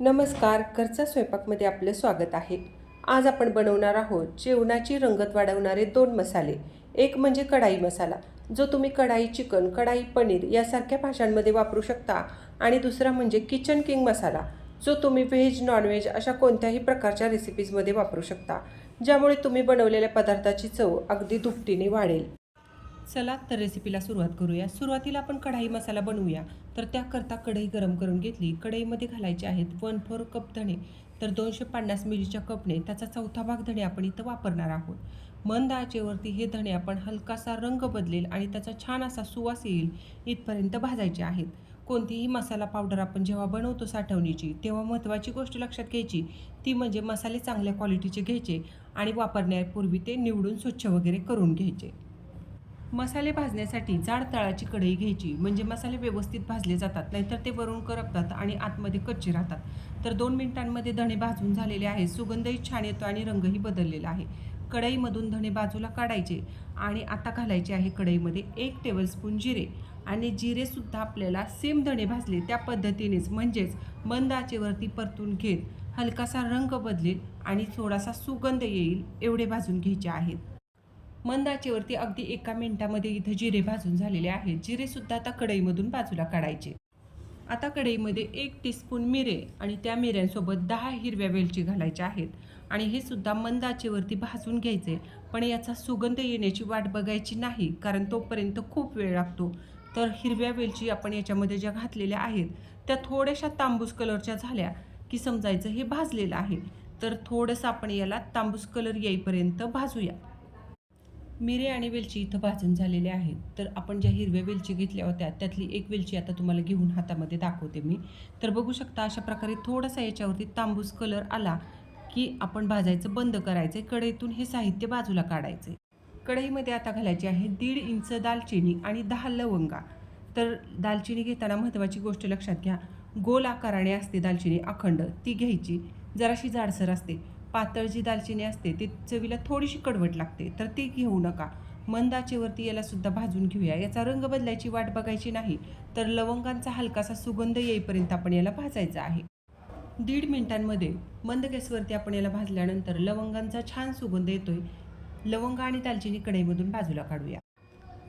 नमस्कार घरचा स्वयंपाकमध्ये आपलं स्वागत आहे. आज आपण बनवणार आहोत जेवणाची रंगत वाढवणारे दोन मसाले. एक म्हणजे कढाई मसाला जो तुम्ही कढाई चिकन कढाई पनीर यासारख्या भाज्यांमध्ये वापरू शकता. आणि दुसरा म्हणजे किचन किंग मसाला जो तुम्ही व्हेज नॉनव्हेज अशा कोणत्याही प्रकारच्या रेसिपीजमध्ये वापरू शकता ज्यामुळे तुम्ही बनवलेल्या पदार्थाची चव अगदी दुपटीने वाढेल. चला तर रेसिपीला सुरुवात करूया. सुरुवातीला आपण कढाई मसाला बनवूया. तर त्याकरता कढई गरम करून घेतली. कढईमध्ये घालायचे आहेत वन फोर कप धणे. तर दोनशे पन्नास मिलीच्या कपने त्याचा चौथा भाग धणे आपण इथं वापरणार आहोत. मंद आचेवरती हे धणे आपण हलकासा रंग बदलेल आणि त्याचा छान असा सुवास येईल इथपर्यंत भाजायचे आहेत. कोणतीही मसाला पावडर आपण जेव्हा बनवतो साठवणीची तेव्हा महत्त्वाची गोष्ट लक्षात घ्यायची. ती म्हणजे मसाले चांगल्या क्वालिटीचे घ्यायचे आणि वापरण्यापूर्वी ते निवडून स्वच्छ वगैरे करून घ्यायचे. मसाले भाजण्यासाठी जाड तळाची कढई घ्यायची. म्हणजे मसाले व्यवस्थित भाजले जातात. नाहीतर ते वरून करपतात आणि आतमध्ये कच्चे राहतात. तर दोन मिनिटांमध्ये धणे भाजून झालेले आहे सुगंधही छान येतो आणि रंगही बदललेला आहे. कढईमधून धणे बाजूला काढायचे आणि आता घालायचे आहे कढईमध्ये एक टेबलस्पून जिरे. आणि जिरेसुद्धा आपल्याला सेम धणे भाजले त्या पद्धतीनेच. म्हणजेच मंद आचेवरती परतून घेत हलकासा रंग बदलेल आणि थोडासा सुगंध येईल एवढे भाजून घ्यायचे आहेत. मंदाचेवरती अगदी एका मिनिटामध्ये इथं जिरे भाजून झालेले आहेत. जिरेसुद्धा आता कढईमधून बाजूला काढायचे. आता कढईमध्ये एक टीस्पून मिरे आणि त्या मिऱ्यांसोबत दहा हिरव्या वेलची घालायच्या आहेत. आणि हे सुद्धा मंदाचेवरती भाजून घ्यायचे. पण याचा सुगंध येण्याची वाट बघायची नाही कारण तोपर्यंत खूप वेळ लागतो. तर हिरव्या वेलची आपण याच्यामध्ये ज्या घातलेल्या आहेत त्या थोड्याशा तांबूस कलरच्या झाल्या की समजायचं हे भाजलेलं आहे. तर थोडंसं आपण याला तांबूस कलर येईपर्यंत भाजूया. मिरे आणि वेलची इथं भाजून झालेले आहेत. तर आपण ज्या हिरव्या वेलची घेतल्या होत्या त्यातली एक वेलची आता तुम्हाला घेऊन हातामध्ये दाखवते मी. तर बघू शकता अशा प्रकारे थोडासा याच्यावरती तांबूस कलर आला की आपण भाजायचं बंद करायचं कढईतून हे साहित्य बाजूला काढायचे कढईमध्ये आता घालायची आहे दीड इंच दालचिनी आणि दहा लवंगा. तर दालचिनी घेताना महत्त्वाची गोष्ट लक्षात घ्या. गोल आकाराने असते दालचिनी अखंड ती घ्यायची. जराशी जाडसर असते. पातळ जी दालचिनी असते ती चवीला थोडीशी कडवट लागते तर ती घेऊ नका. मंदाचेवरती याला सुद्धा भाजून घेऊया. याचा रंग बदलायची वाट बघायची नाही तर लवंगांचा हलकासा सुगंध येईपर्यंत आपण याला भाजायचा आहे. दीड मिनिटांमध्ये मंद गॅसवरती आपण याला भाजल्यानंतर लवंगांचा छान सुगंध येतोय. लवंग आणि दालचिनी कढईमधून बाजूला काढूया.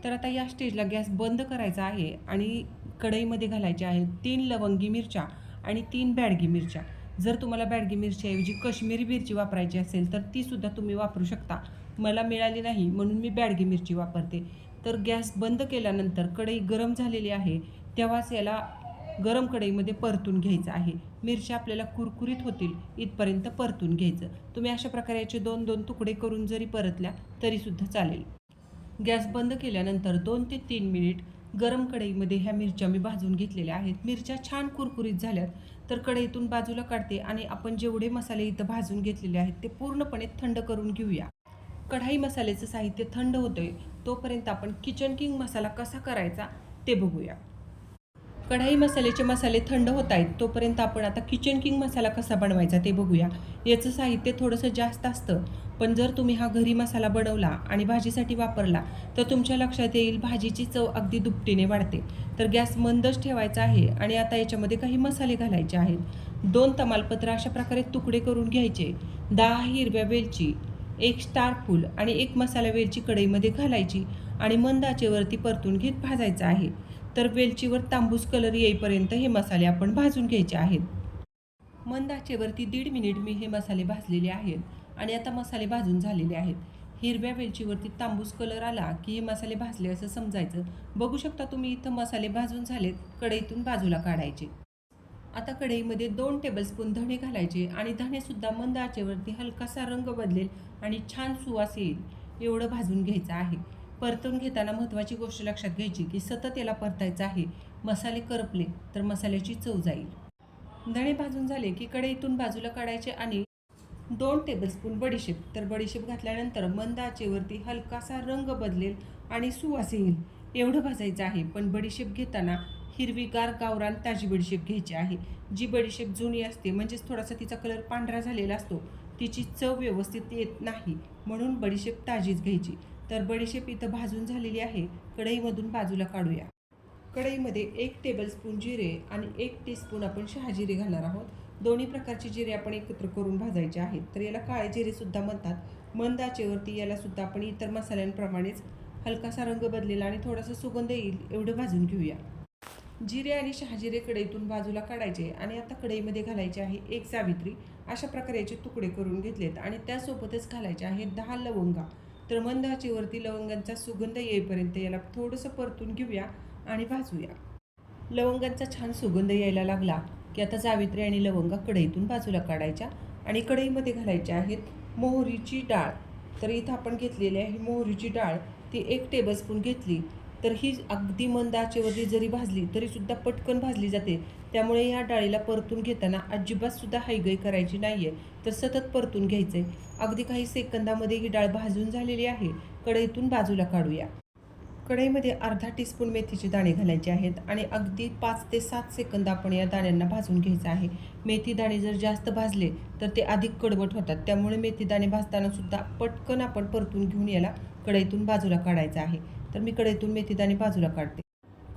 तर आता या स्टेजला गॅस बंद करायचा आहे आणि कढईमध्ये घालायचे आहे तीन लवंगी मिरच्या आणि तीन बॅडगी मिरच्या. जर तुम्हाला बॅडगी मिरच्याऐवजी कश्मीरी मिरची वापरायची असेल तर तीसुद्धा तुम्ही वापरू शकता. मला मिळाली नाही म्हणून मी बॅडगी मिरची वापरते. तर गॅस बंद केल्यानंतर कढई गरम झालेली आहे तेव्हाच याला गरम कढईमध्ये परतून घ्यायचं आहे. मिरच्या आपल्याला कुरकुरीत होतील इथपर्यंत परतून घ्यायचं. तुम्ही अशा प्रकारे याचे दोन दोन तुकडे करून जरी परतल्या तरीसुद्धा चालेल. गॅस बंद केल्यानंतर दोन ते तीन मिनिट गरम कढईमध्ये ह्या मिरच्या मी भाजून घेतलेल्या आहेत. मिरच्या छान कुरकुरीत झाल्यात तर कढईतून बाजूला काढते आणि आपण जेवढे मसाले इथं भाजून घेतलेले आहेत ते पूर्णपणे थंड करून घेऊया. कढाई मसाल्याचं साहित्य थंड होतंय तोपर्यंत आपण किचन किंग मसाला कसा करायचा ते बघूया. कढाई मसाल्याचे मसाले थंड होत आहेत तोपर्यंत आपण आता किचन किंग मसाला कसा बनवायचा ते बघूया. याचं साहित्य थोडंसं जास्त असतं पण जर तुम्ही हा घरी मसाला बनवला आणि भाजीसाठी वापरला तर तुमच्या लक्षात येईल भाजीची चव अगदी दुपटीने वाढते. तर गॅस मंदच ठेवायचा आहे आणि आता याच्यामध्ये काही मसाले घालायचे आहेत. दोन तमालपत्र अशा प्रकारे तुकडे करून घ्यायचे. दहा हिरव्या वेलची एक स्टार फूल आणि एक मसाला वेलची कढईमध्ये घालायची आणि मंद आचेवरती परतून घेत भाजायचं आहे. तर वेलचीवर तांबूस कलर येईपर्यंत हे मसाले आपण भाजून घ्यायचे आहेत. मंद आचेवरती दीड मिनिट मी हे मसाले भाजलेले आहेत आणि आता मसाले भाजून झालेले आहेत. हिरव्या वेलचीवरती तांबूस कलर आला की हे मसाले भाजले असं समजायचं. बघू शकता तुम्ही इथं मसाले भाजून झालेत कढईतून बाजूला काढायचे. आता कढईमध्ये दोन टेबलस्पून धणे घालायचे आणि धणेसुद्धा मंद आचेवरती हलकासा रंग बदलेल आणि छान सुवास येईल. एवढं भाजून घ्यायचं आहे. परतून घेताना महत्त्वाची गोष्ट लक्षात घ्यायची की सतत याला परतायचं आहे. मसाले करपले तर मसाल्याची चव जाईल. धणे भाजून झाले की कढईतून बाजूला काढायचे आणि दोन टेबलस्पून बडीशेप. तर बडीशेप घातल्यानंतर मंद आचेवरती हलकासा रंग बदलेल आणि सुवास येईल. एवढं भाजायचं आहे पण बडीशेप घेताना हिरवीगार गावरान ताजी बडीशेप घ्यायची आहे. जी बडीशेप जुनी असते म्हणजेच थोडासा तिचा कलर पांढरा झालेला असतो तिची चव व्यवस्थित येत नाही म्हणून बडीशेप ताजीच घ्यायची. तर बडीशेप इथं भाजून झालेली आहे. कढईमधून बाजूला काढूया. कढईमध्ये एक टेबलस्पून जिरे आणि एक टीस्पून आपण शहाजिरे घालणार आहोत. दोन्ही प्रकारचे जिरे आपण एकत्र करून भाजायचे आहेत. तर याला काळे जिरेसुद्धा म्हणतात. मंद आचेवरती यालासुद्धा आपण इतर मसाल्यांप्रमाणेच हलकासा रंग बदलेला आणि थोडासा सुगंध येईल एवढं भाजून घेऊया. जिरे आणि शहाजिरे कढईतून बाजूला काढायचे आणि आता कढईमध्ये घालायचे आहे एक सावित्री. अशा प्रकारे याचे तुकडे करून घेतलेत आणि त्यासोबतच घालायचे आहेत दहा लवंगा. तर वरती आचेवरती लवंगांचा सुगंध येईपर्यंत याला थोडंसं परतून घेऊया आणि भाजूया. लवंगांचा छान सुगंध यायला लागला की आता जावित्री आणि लवंगा कढईतून बाजूला काढायच्या आणि कढईमध्ये घालायच्या आहेत मोहरीची डाळ. तर इथं आपण घेतलेली आहे मोहरीची डाळ. ती एक टेबलस्पून घेतली. तर ही अगदी मंद आचेवरती जरी भाजली तरीसुद्धा पटकन भाजली जाते. त्यामुळे या डाळीला परतून घेताना अजिबातसुद्धा हायगई करायची नाही आहे तर सतत परतून घ्यायचं आहे अगदी काही सेकंदामध्ये ही डाळ भाजून झालेली आहे. कढईतून बाजूला काढूया. कढईमध्ये अर्धा टीस्पून मेथीचे दाणे घालायचे आहेत आणि अगदी पाच ते सात सेकंद आपण या दाण्यांना भाजून घ्यायचं आहे. मेथी दाणे जर जास्त भाजले तर ते अधिक कडवट होतात. त्यामुळे मेथी दाणे भाजताना सुद्धा पटकन आपण परतून घेऊन याला कढईतून बाजूला काढायचं आहे. तर मी कढईतून मेथी दाणे बाजूला काढते.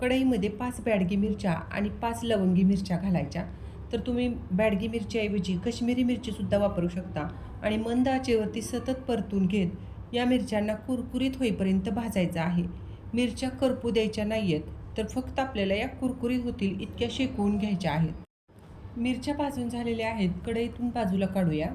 कढईमध्ये पाच बॅडगी मिरच्या आणि पाच लवंगी मिरच्या घालायच्या. तर तुम्ही बॅडगी मिरच्याऐवजी कश्मीरी मिरचीसुद्धा वापरू शकता. आणि मंद आचेवरती सतत परतून घेत या मिरच्यांना कुरकुरीत होईपर्यंत भाजायचं आहे. मिरच्या करपू द्यायच्या नाही आहेत तर फक्त आपल्याला या कुरकुरीत होतील इतक्या शेकवून घ्यायच्या आहेत. मिरच्या भाजून झालेल्या आहेत कढईतून बाजूला काढूया.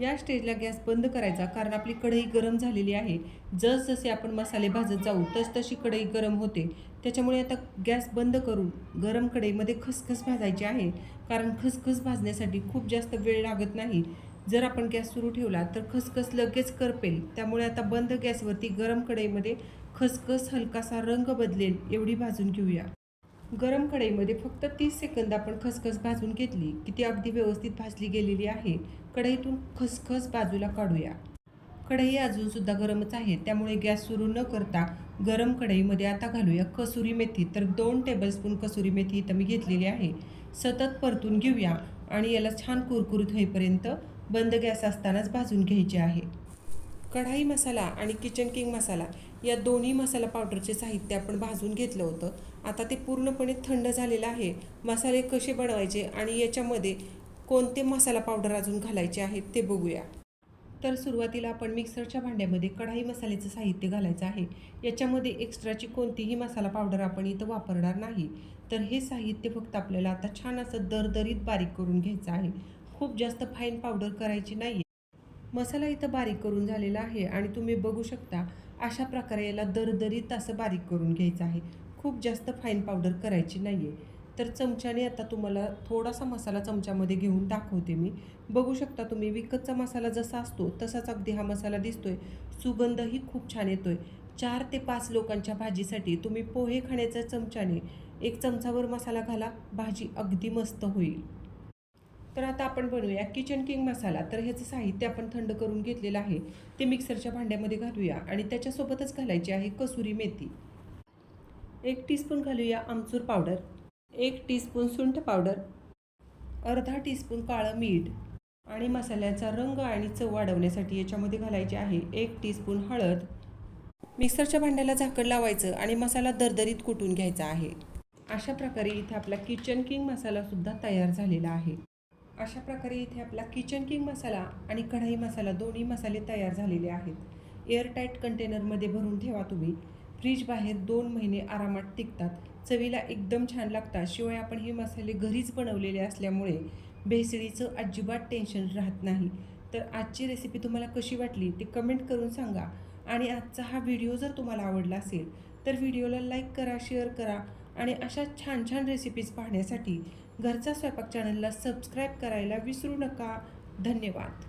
या स्टेजला गॅस बंद करायचा कारण आपली कढई गरम झालेली आहे. जसजसे आपण मसाले भाजत जाऊ तसतशी कढई गरम होते. त्याच्यामुळे आता गॅस बंद करून गरम कढईमध्ये खसखस भाजायची आहे. कारण खसखस भाजण्यासाठी खूप जास्त वेळ लागत नाही. जर आपण गॅस सुरू ठेवला तर खसखस लगेच करपेल. त्यामुळे आता बंद गॅसवरती गरम कढईमध्ये खसखस हलकासा रंग बदलेल एवढी भाजून घेऊया. गरम कढईमध्ये फक्त तीस सेकंद आपण खसखस भाजून घेतली की ती अगदी व्यवस्थित भाजली गेलेली आहे. कढईतून खसखस बाजूला काढूया. कढई अजूनसुद्धा गरमच आहे. त्यामुळे गॅस सुरू न करता गरम कढईमध्ये आता घालूया कसुरी मेथी. तर दोन टेबलस्पून कसुरी मेथी इथं मी घेतलेली आहे. सतत परतून घेऊया आणि याला छान कुरकुरीत होईपर्यंत बंद गॅस असतानाच भाजून घ्यायचे आहे. कढाई मसाला आणि किचन किंग मसाला या दोन्ही मसाला पावडरचे साहित्य आपण भाजून घेतलं होतं. आता ते पूर्णपणे थंड झालेलं आहे. मसाले कसे बनवायचे आणि याच्यामध्ये कोणते मसाला पावडर अजून घालायचे आहेत ते बघूया. तर सुरुवातीला आपण मिक्सरच्या भांड्यामध्ये कढाई मसाल्याचं साहित्य घालायचं आहे. याच्यामध्ये एक्स्ट्राची कोणतीही मसाला पावडर आपण इथं वापरणार नाही. तर हे साहित्य फक्त आपल्याला आता छान असं दरदरीत बारीक करून घ्यायचं आहे. खूप जास्त फाईन पावडर करायची नाही मसाला इथं बारीक करून झालेला आहे आणि तुम्ही बघू शकता अशा प्रकारे याला दरदरीत असं बारीक करून घ्यायचं आहे. खूप जास्त फाईन पावडर करायची नाही आहे तर चमच्याने आता तुम्हाला थोडासा मसाला चमच्यामध्ये घेऊन दाखवते मी. बघू शकता तुम्ही विकतचा मसाला जसा असतो तसाच अगदी हा मसाला दिसतोय. सुगंधही खूप छान येतोय. चार ते पाच लोकांच्या भाजीसाठी तुम्ही पोहे खाण्याच्या चमच्याने एक चमचावर मसाला घाला भाजी अगदी मस्त होईल. तर आता आपण बनवूया किचन किंग मसाला. तर ह्याचं साहित्य आपण थंड करून घेतलेलं आहे. ते मिक्सरच्या भांड्यामध्ये घालूया आणि त्याच्यासोबतच घालायची आहे कसुरी मेथी. एक टीस्पून घालूया आमचूर पावडर. एक टीस्पून सुंठ पावडर अर्धा टीस्पून काळं मीठ आणि मसाल्याचा रंग आणि चव वाढवण्यासाठी याच्यामध्ये घालायचे आहे एक टीस्पून हळद. मिक्सरच्या भांड्याला झाकण लावायचं आणि मसाला दरदरीत कुटून घ्यायचा आहे. अशा प्रकारे इथे आपला किचन किंग मसालासुद्धा तयार झालेला आहे. अशा प्रकारे इथे आपला किचन किंग मसाला आणि कढई मसाला दोन्ही मसाले तयार झालेले आहेत. एअरटाईट कंटेनरमध्ये भरून ठेवा तुम्ही. फ्रीज बाहेर दोन महिने आरामात टिकतात. चवीला एकदम छान लागतात. शिवाय आपण हे मसाले घरीच बनवलेले असल्यामुळे भेसळीचं अजिबात टेन्शन राहत नाही. तर आजची रेसिपी तुम्हाला कशी वाटली ते कमेंट करून सांगा. आणि आजचा हा व्हिडिओ जर तुम्हाला आवडला असेल तर व्हिडिओला लाईक करा शेअर करा आणि अशा छान छान रेसिपीज पाहण्यासाठी घरचा स्वयंपाक चॅनलला सबस्क्राईब करायला विसरू नका. धन्यवाद.